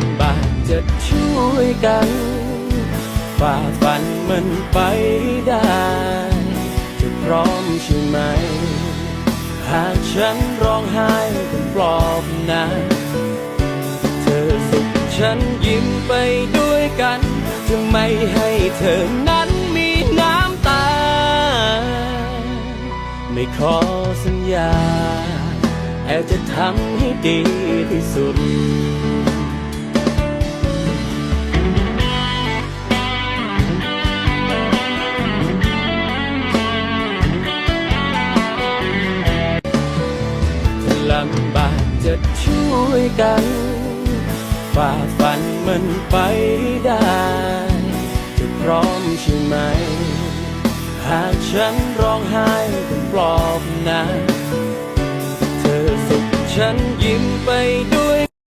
ำบากจะช่วยกันฝ่าฟันมันไปได้ จะพร้อมใช่ไหม หากฉันร้องไห้เป็นปลอบนะเธอสุขฉันยิ้มไปด้วยกัน จะไม่ให้เธอนั้นมีน้ำตา ไม่ขอสัญญาแต่จะทำให้ดีที่สุดางบ้ากจะช่วยกัน ฝ่าฟันมันไปได้ จะพร้อมใช่ไหม หากฉันร้องไห้เป็นปลอบนะ เธอสุขฉันยิ้มไปด้วย